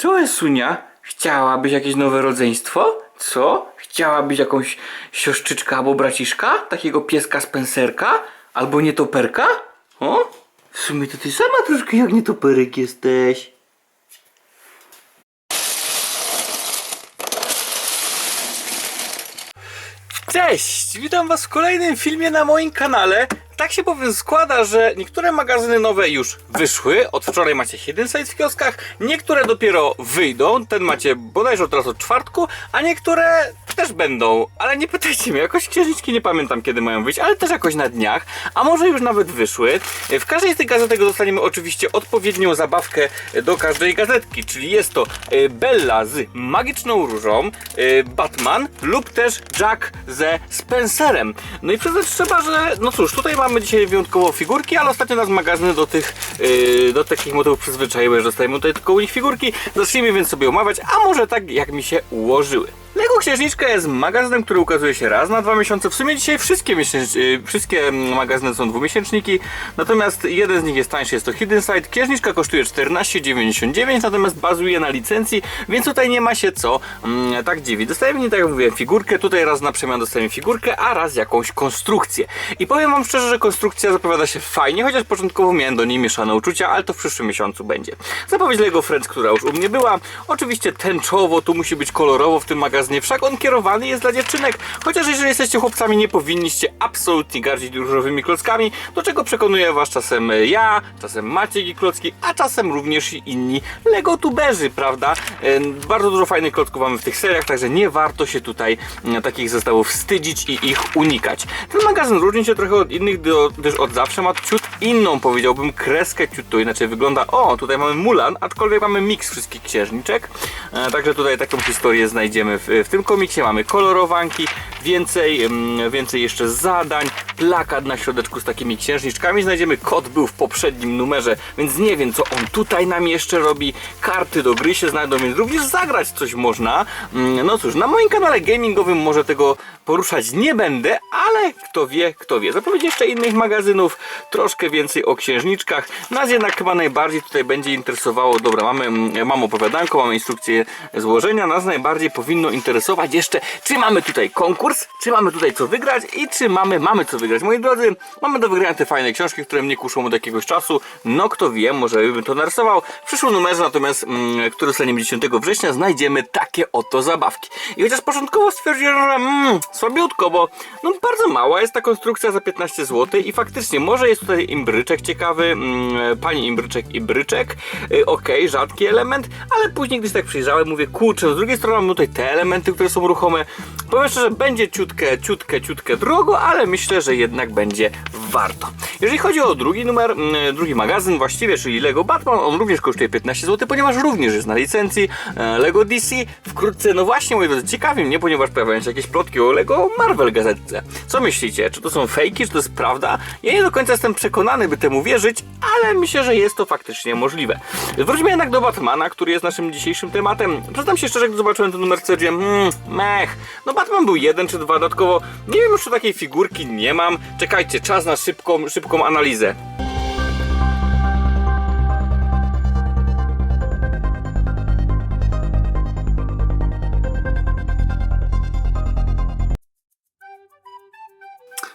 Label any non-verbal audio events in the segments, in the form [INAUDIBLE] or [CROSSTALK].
Co jest Sunia? Chciałabyś jakieś nowe rodzeństwo? Co? Chciałabyś jakąś siostrzyczkę albo braciszka? Takiego pieska Spencerka? Albo nietoperka? O? W sumie to ty sama troszkę jak nietoperek jesteś. Cześć! Witam Was w kolejnym filmie na moim kanale. Tak się bowiem składa, że niektóre magazyny nowe już wyszły. Od wczoraj macie Hidden Site w kioskach, niektóre dopiero wyjdą. Ten macie bodajże od razu od czwartku, a niektóre też będą. Ale nie pytajcie mnie, jakoś księżniczki nie pamiętam kiedy mają wyjść, ale też jakoś na dniach, a może już nawet wyszły. W każdej z tych gazetek dostaniemy oczywiście odpowiednią zabawkę do każdej gazetki, czyli jest to e, Bella z magiczną różą, e, Batman lub też Jack ze Spencerem. No i przyznać trzeba, że no cóż, tutaj mamy dzisiaj wyjątkowo figurki, ale ostatnio nas magazyny do tych, e, do takich motywów przyzwyczaiły, że dostajemy tutaj tylko u nich figurki. Zacznijmy więc sobie omawiać, a może tak jak mi się ułożyły. Lego Księżniczka jest magazynem, który ukazuje się raz na dwa miesiące. W sumie dzisiaj wszystkie, y, wszystkie mm, magazyny są dwumiesięczniki, natomiast jeden z nich jest tańszy, jest to Hidden Side. Księżniczka kosztuje 14,99, natomiast bazuje na licencji, więc tutaj nie ma się co mm, tak dziwić. Dostajemy, nie tak jak mówiłem, figurkę, tutaj raz na przemian dostajemy figurkę, a raz jakąś konstrukcję. I powiem wam szczerze, że konstrukcja zapowiada się fajnie, chociaż początkowo miałem do niej mieszane uczucia, ale to w przyszłym miesiącu będzie. Zapowiedź Lego Friends, która już u mnie była. Oczywiście tęczowo, tu musi być kolorowo w tym magazynie, wszak on kierowany jest dla dziewczynek. Chociaż jeżeli jesteście chłopcami, nie powinniście absolutnie gardzić różowymi klockami, do czego przekonuję was czasem ja, czasem Maciek i klocki, a czasem również i inni Lego tuberzy, prawda? E, Bardzo dużo fajnych klocków mamy w tych seriach, także nie warto się tutaj mm, takich zestawów wstydzić i ich unikać. Ten magazyn różni się trochę od innych, gdyż od zawsze ma ciut inną, powiedziałbym, kreskę ciut to inaczej wygląda. O, tutaj mamy Mulan, aczkolwiek mamy miks wszystkich księżniczek, e, także tutaj taką historię znajdziemy w, w tym komiksie. Mamy kolorowanki, więcej, mm, więcej jeszcze zadań, plakat na środeczku z takimi księżniczkami. Znajdziemy kod był w poprzednim numerze, więc nie wiem co on tutaj nam jeszcze robi. Karty do gry się znajdą, więc również zagrać coś można. Mm, No cóż, na moim kanale gamingowym może tego poruszać nie będę, ale kto wie, kto wie. Zapowiedź jeszcze innych magazynów, troszkę więcej o księżniczkach. Nas jednak chyba najbardziej tutaj będzie interesowało, dobra, mamy, mm, mam opowiadanko, mamy instrukcję złożenia, nas najbardziej powinno interesować jeszcze, czy mamy tutaj konkurs, czy mamy tutaj co wygrać i czy mamy, mamy co wygrać. Moi drodzy, mamy do wygrania te fajne książki, które mnie kuszą od jakiegoś czasu. No kto wie, może bym to narysował. W przyszłym numerze natomiast, mm, który zostanie 10 września, znajdziemy takie oto zabawki. I chociaż początkowo stwierdziłem, że mm, słabiutko, bo no, bardzo mała jest ta konstrukcja za 15 zł i faktycznie może jest tutaj imbryczek ciekawy, mm, pani imbryczek i bryczek, y, okej, rzadki element, ale później gdyś tak przyjrzałem, mówię, kurczę, no z drugiej strony mamy tutaj te elementy, które są ruchome. Powiem szczerze, będzie ciutkę, ciutkę, ciutkę drogo, ale myślę, że jednak będzie warto. Jeżeli chodzi o drugi numer, mm, drugi magazyn właściwie, czyli Lego Batman, on również kosztuje 15 zł, ponieważ również jest na licencji e, Lego DC. Wkrótce, no właśnie, moi drodzy, ciekawi mnie, ponieważ pojawiają się jakieś plotki o Lego Marvel gazetce. Co myślicie? Czy to są fejki, czy to jest prawda? Ja nie do końca jestem przekonany, by temu wierzyć, ale myślę, że jest to faktycznie możliwe. Wróćmy jednak do Batmana, który jest naszym dzisiejszym tematem. Przyznam się szczerze, gdy zobaczyłem ten numer, stwierdziłem, hmm, mech. No Batman był jeden czy dwa, dodatkowo nie wiem czy takiej figurki nie mam. Czekajcie, czas na szybką, szybką analizę.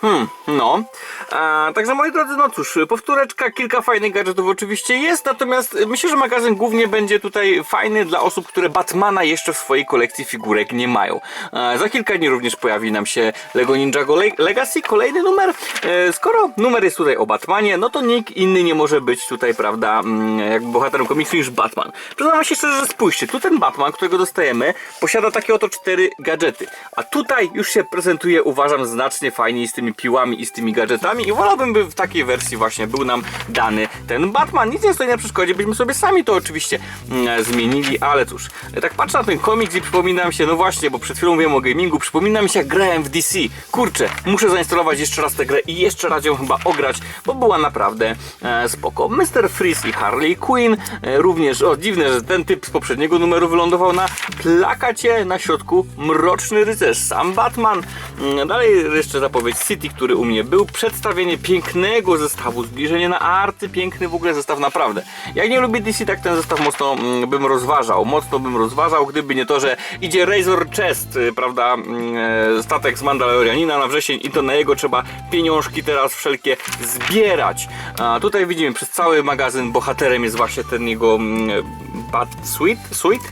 Hmm, no. A, także moi drodzy, no cóż, powtóreczka, kilka fajnych gadżetów oczywiście jest, natomiast myślę, że magazyn głównie będzie tutaj fajny dla osób, które Batmana jeszcze w swojej kolekcji figurek nie mają. A, za kilka dni również pojawi nam się Lego Ninjago Le Legacy, kolejny numer. E, skoro numer jest tutaj o Batmanie, no to nikt inny nie może być tutaj, prawda, mm, jakby bohaterem komiksu niż Batman. Przyznam się szczerze, że spójrzcie, tu ten Batman, którego dostajemy, posiada takie oto cztery gadżety, a tutaj już się prezentuje, uważam, znacznie fajniej z tymi piłami i z tymi gadżetami i wolałbym, by w takiej wersji właśnie był nam dany ten Batman. Nic nie stoi na przeszkodzie, byśmy sobie sami to oczywiście mm, zmienili, ale cóż, tak patrzę na ten komiks i przypominam się, no właśnie, bo przed chwilą mówiłem o gamingu, przypomina mi się jak grałem w DC. Kurczę, muszę zainstalować jeszcze raz tę grę i jeszcze raz ją chyba ograć, bo była naprawdę e, spoko. Mr. Freeze i Harley Quinn, e, również, o dziwne, że ten typ z poprzedniego numeru wylądował na plakacie na środku Mroczny Rycerz, sam Batman. Mm, Dalej jeszcze zapowiedź City, który u mnie był przedstawienie pięknego zestawu, zbliżenie na arty, piękny w ogóle zestaw naprawdę. Jak nie lubię DC, tak ten zestaw mocno mm, bym rozważał, mocno bym rozważał, gdyby nie to, że idzie Razor Chest, y, prawda, mm, e, statek z Mandalorianina na wrzesień i to na jego trzeba pieniążki teraz wszelkie zbierać. A tutaj widzimy przez cały magazyn bohaterem jest właśnie ten jego mm, Bat Suite, Suite,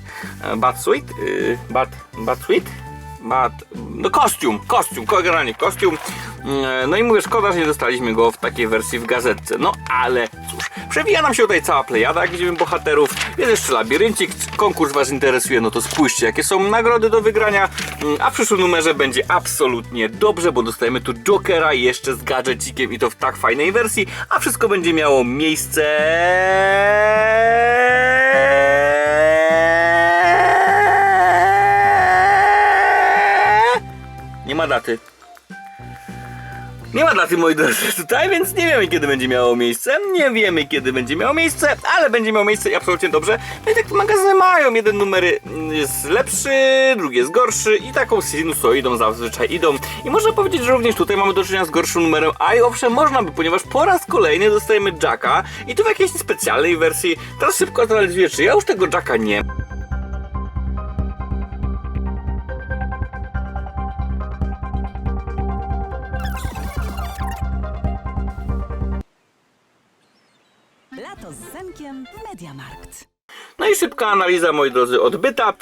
Bat Suite, y, Bat, Bat Suite, Bat, no kostium, kostium, ko- generalnie kostium. Mm, No i mówię, szkoda, że nie dostaliśmy go w takiej wersji w gazetce. No ale cóż, przewija nam się tutaj cała plejada, jak widzimy bohaterów. Jest jeszcze labiryncik, konkurs Was interesuje, no to spójrzcie, jakie są nagrody do wygrania. Mm, A w przyszłym numerze będzie absolutnie dobrze, bo dostajemy tu Jokera jeszcze z gadżecikiem i to w tak fajnej wersji, a wszystko będzie miało miejsce. Nie ma daty. Nie ma daty, moi drodzy, tutaj, więc nie wiemy, kiedy będzie miało miejsce. Nie wiemy, kiedy będzie miało miejsce, ale będzie miało miejsce i absolutnie dobrze. No i tak te magazyny mają. Jeden numer jest lepszy, drugi jest gorszy i taką sinusoidą zazwyczaj idą. I można powiedzieć, że również tutaj mamy do czynienia z gorszym numerem, a i owszem, można by, ponieważ po raz kolejny dostajemy Jacka i to w jakiejś specjalnej wersji. Teraz szybko analizuję, czy ja już tego Jacka nie Zenkiem w Mediamarkt. No i szybka analiza, moi drodzy, odbyta.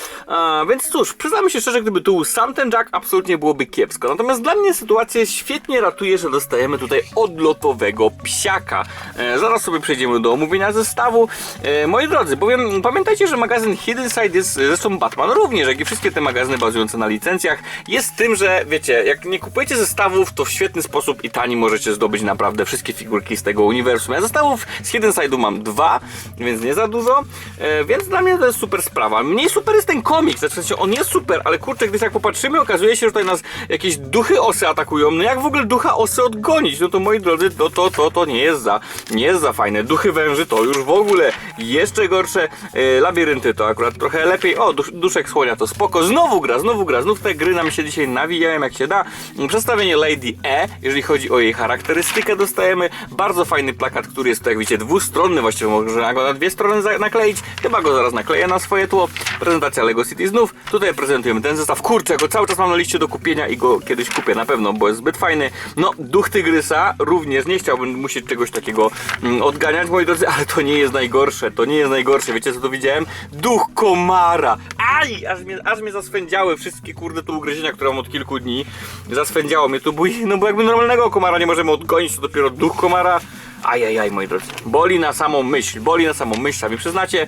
Więc cóż, przyznamy się szczerze, gdyby tu sam ten Jack, absolutnie byłoby kiepsko. Natomiast dla mnie sytuację świetnie ratuje, że dostajemy tutaj odlotowego psiaka. E, zaraz sobie przejdziemy do omówienia zestawu. E, moi drodzy, bowiem pamiętajcie, że magazyn Hidden Side jest, zresztą Batman również, jak i wszystkie te magazyny bazujące na licencjach, jest tym, że wiecie, jak nie kupujecie zestawów, to w świetny sposób i tani możecie zdobyć naprawdę wszystkie figurki z tego uniwersum. Ja zestawów z Hidden Side'u mam dwa, więc nie za dużo. E, więc dla mnie to jest super sprawa. Mniej super jest ten komiks, znaczy w on jest super, ale kurczę, gdy tak popatrzymy, okazuje się, że tutaj nas jakieś duchy osy atakują. No jak w ogóle ducha osy odgonić? No to moi drodzy, to, to, to, to nie jest za, nie jest za fajne. Duchy węży to już w ogóle jeszcze gorsze. E, labirynty to akurat trochę lepiej. O, dusz, duszek słonia to spoko. Znowu gra, znowu gra, znów te gry nam się dzisiaj nawijają jak się da. Przedstawienie Lady E, jeżeli chodzi o jej charakterystykę, dostajemy bardzo fajny plakat, który jest, jak widzicie, dwustronny, właściwie można go na dwie strony nakleić. Chyba go zaraz nakleję na swoje tło. Prezentacja Lego City znów. Tutaj prezentujemy ten zestaw. Kurczę, go cały czas mam na liście do kupienia i go kiedyś kupię na pewno, bo jest zbyt fajny. No, duch tygrysa również nie chciałbym musieć czegoś takiego mm, odganiać, moi drodzy, ale to nie jest najgorsze. To nie jest najgorsze. Wiecie co tu widziałem? Duch komara. Aj! Aż mnie, aż mnie zaswędziały wszystkie kurde tu ugryzienia, które mam od kilku dni. Zaswędziało mnie to, bo, no bo jakby normalnego komara nie możemy odgonić, to dopiero duch komara. Ajajaj, moi drodzy. Boli na samą myśl, boli na samą myśl, sami przyznacie.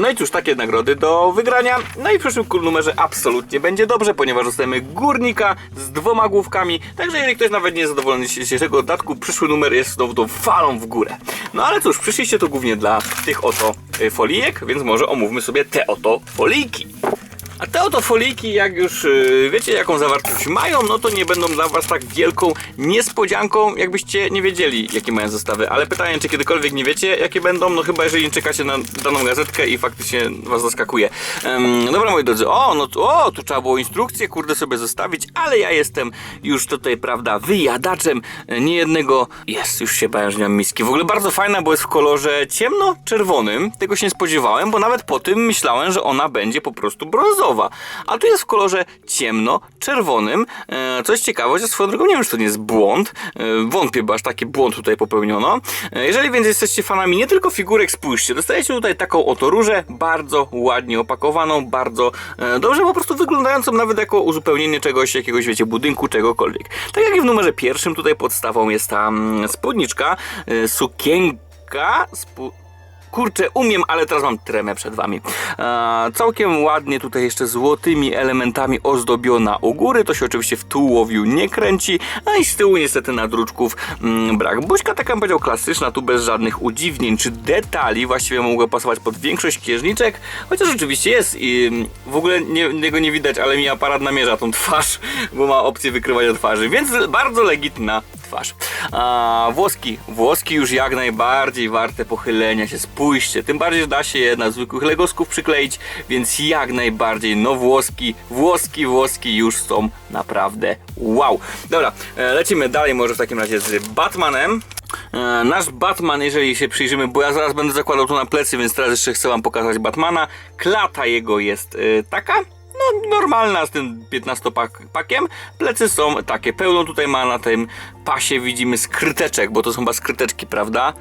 No i cóż, takie nagrody do wygrania. No i w przyszłym numerze absolutnie będzie dobrze, ponieważ dostajemy górnika z dwoma główkami. Także jeżeli ktoś nawet nie jest zadowolony z dzisiejszego dodatku, przyszły numer jest znowu tą falą w górę. No ale cóż, przyszliście to głównie dla tych oto y, folijek, więc może omówmy sobie te oto folijki. A te oto foliki, jak już yy, wiecie jaką zawartość mają, no to nie będą dla was tak wielką niespodzianką, jakbyście nie wiedzieli jakie mają zestawy. Ale pytanie, czy kiedykolwiek nie wiecie jakie będą, no chyba jeżeli czekacie na daną gazetkę i faktycznie was zaskakuje. Ym, dobra moi drodzy, o, no tu, o, tu trzeba było instrukcję, kurde sobie zostawić, ale ja jestem już tutaj, prawda, wyjadaczem e, niejednego, jest, już się bałem, że nie mam miski. W ogóle bardzo fajna, bo jest w kolorze ciemno-czerwonym, tego się nie spodziewałem, bo nawet po tym myślałem, że ona będzie po prostu brązowa. A tu jest w kolorze ciemno-czerwonym. E, coś ciekawe, chociaż swoją drogą nie wiem, czy to nie jest błąd. E, wątpię, bo aż taki błąd tutaj popełniono. E, jeżeli więc jesteście fanami nie tylko figurek, spójrzcie, dostajecie tutaj taką oto różę, bardzo ładnie opakowaną, bardzo e, dobrze po prostu wyglądającą, nawet jako uzupełnienie czegoś, jakiegoś, wiecie, budynku, czegokolwiek. Tak jak i w numerze pierwszym, tutaj podstawą jest ta mm, spódniczka, e, sukienka, spu... Kurczę, umiem, ale teraz mam tremę przed wami. Całkiem ładnie tutaj jeszcze złotymi elementami ozdobiona u góry. To się oczywiście w tułowiu nie kręci. A i z tyłu niestety nadruczków mm, brak. Buźka taka bym powiedział klasyczna, tu bez żadnych udziwnień czy detali. Właściwie mogła pasować pod większość księżniczek. Chociaż rzeczywiście jest i mm, w ogóle nie, nie widać, ale mi aparat namierza tą twarz, bo ma opcję wykrywania twarzy. Więc bardzo legitna twarz. A włoski, włoski już jak najbardziej warte pochylenia się, spójrzcie, tym bardziej, da się je na zwykłych legosków przykleić, więc jak najbardziej, no włoski, włoski, włoski już są naprawdę wow. Dobra, e, lecimy dalej może w takim razie z Batmanem. E, Nasz Batman, jeżeli się przyjrzymy, bo ja zaraz będę zakładał tu na plecy, więc teraz jeszcze chcę wam pokazać Batmana. Klata jego jest e, taka, no normalna z tym 15 pak pakiem. Plecy są takie, pełno tutaj ma na tym pasie widzimy skryteczek, bo to są chyba skryteczki, prawda?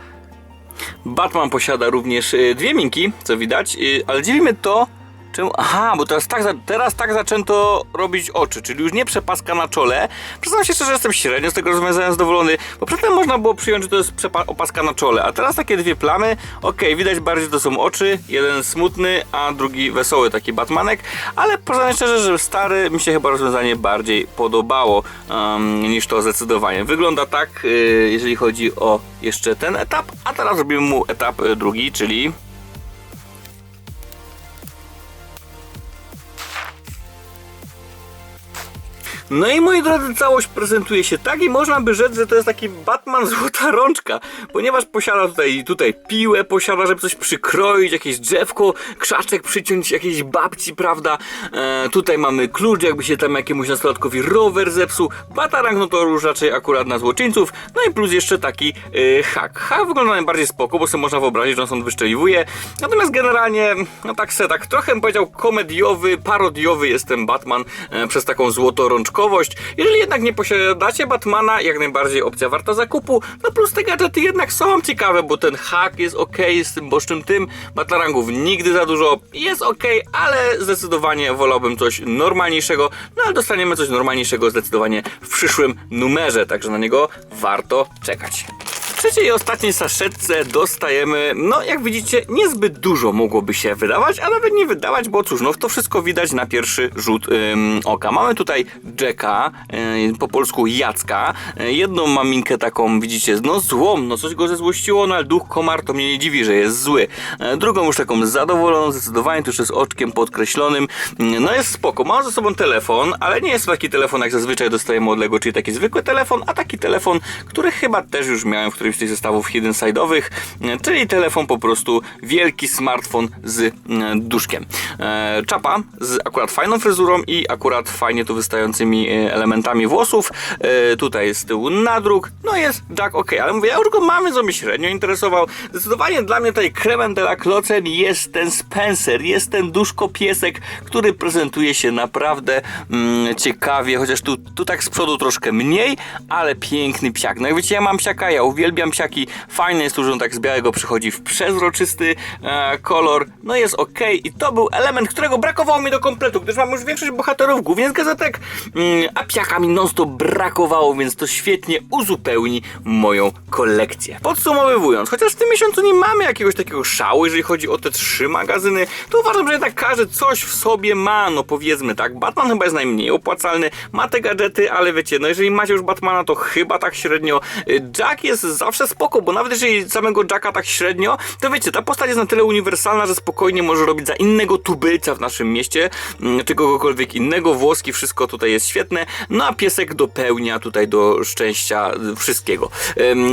Batman posiada również y, dwie minki, co widać, y, ale dziwi mnie to, czemu... Aha, bo teraz tak, teraz tak zaczęto robić oczy, czyli już nie przepaska na czole. Przyznam się szczerze, że jestem średnio z tego rozwiązania zadowolony, bo przedtem można było przyjąć, że to jest opaska na czole, a teraz takie dwie plamy, okej, widać bardziej, że to są oczy, jeden smutny, a drugi wesoły, taki Batmanek, ale przyznam szczerze, że stary mi się chyba rozwiązanie bardziej podobało um, niż to zdecydowanie. Wygląda tak, y, jeżeli chodzi o jeszcze ten etap, a teraz robimy mu etap y, drugi, czyli No i moi drodzy, całość prezentuje się tak i można by rzec, że to jest taki Batman [LAUGHS] złota rączka, ponieważ posiada tutaj, tutaj piłę, posiada, żeby coś przykroić, jakieś drzewko, krzaczek przyciąć jakiejś babci, prawda? E, tutaj mamy klucz, jakby się tam jakiemuś nastolatkowi rower zepsuł. Batarang, no to już raczej akurat na złoczyńców. No i plus jeszcze taki e, hak. Hak wygląda najbardziej spoko, bo sobie można wyobrazić, że on stąd wyszczeliwuje. Natomiast generalnie, no tak se, tak trochę bym powiedział komediowy, parodiowy jest ten Batman e, przez taką Jeżeli jednak nie posiadacie Batmana, jak najbardziej opcja warta zakupu. No plus te gadżety jednak są ciekawe, bo ten hak jest ok z tym bocznym tym. Batarangów nigdy za dużo jest ok, ale zdecydowanie wolałbym coś normalniejszego. No ale dostaniemy coś normalniejszego zdecydowanie w przyszłym numerze, także na niego warto czekać. Trzeciej i ostatniej saszetce dostajemy, no jak widzicie, niezbyt dużo mogłoby się wydawać, a nawet nie wydawać, bo cóż, no to wszystko widać na pierwszy rzut ym, oka. Mamy tutaj Jacka, po polsku Jacka, jedną maminkę taką, widzicie, no złą, no coś go zezłościło, no ale duch komar to mnie nie dziwi, że jest zły. Drugą już taką zadowoloną, zdecydowanie, tu jeszcze z oczkiem podkreślonym, no jest spoko, ma ze sobą telefon, ale nie jest to taki telefon, jak zazwyczaj dostajemy od Lego, czyli taki zwykły telefon, a taki telefon, który chyba też już miałem w którymś z tych zestawów hidden side'owych, czyli telefon po prostu wielki smartfon z e, duszkiem. E, Czapa z akurat fajną fryzurą i akurat fajnie tu wystającymi e, elementami włosów. Tutaj z tyłu nadruk. No jest Jack ok, ale mówię, ja już go mamy, co mnie średnio interesował. Zdecydowanie dla mnie tutaj kremem de la klocem jest ten Spencer, jest ten duszko piesek, który prezentuje się naprawdę mm, ciekawie, chociaż tu, tu tak z przodu troszkę mniej, ale piękny psiak. No jak wiecie, ja mam psiaka, ja uwielbiam psiaki. Fajne jest on tak z białego przychodzi w przezroczysty e, kolor. No jest ok i to był element, którego brakowało mi do kompletu, gdyż mam już większość bohaterów, głównie z gazetek, mm, a psiaka mi non-stop brakowało, więc to świetnie uzupełni moją kolekcję. Podsumowując, chociaż w tym miesiącu nie mamy jakiegoś takiego szału, jeżeli chodzi o te trzy magazyny, to uważam, że jednak każdy coś w sobie ma, no powiedzmy tak. Batman chyba jest najmniej opłacalny, ma te gadżety, ale wiecie, no jeżeli macie już Batmana, to chyba tak średnio. Y, Jack jest zawsze spoko, bo nawet jeżeli samego Jacka tak średnio, to wiecie, ta postać jest na tyle uniwersalna, że spokojnie może robić za innego tubylca w naszym mieście, mm, czy kogokolwiek innego. Włoski, wszystko tutaj jest świetne, no a piesek dopełnia tutaj do szczęścia wszystkiego.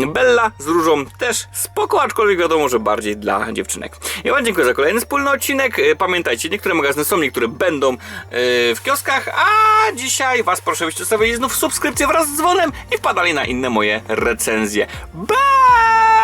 Bella z różą też spoko, aczkolwiek wiadomo, że bardziej dla dziewczynek. Ja wam dziękuję za kolejny wspólny odcinek. Y, Pamiętajcie, niektóre magazyny są, niektóre będą y, w kioskach, a dzisiaj was proszę, byście zostawili znów subskrypcję wraz z dzwonem i wpadali na inne moje recenzje. Bye!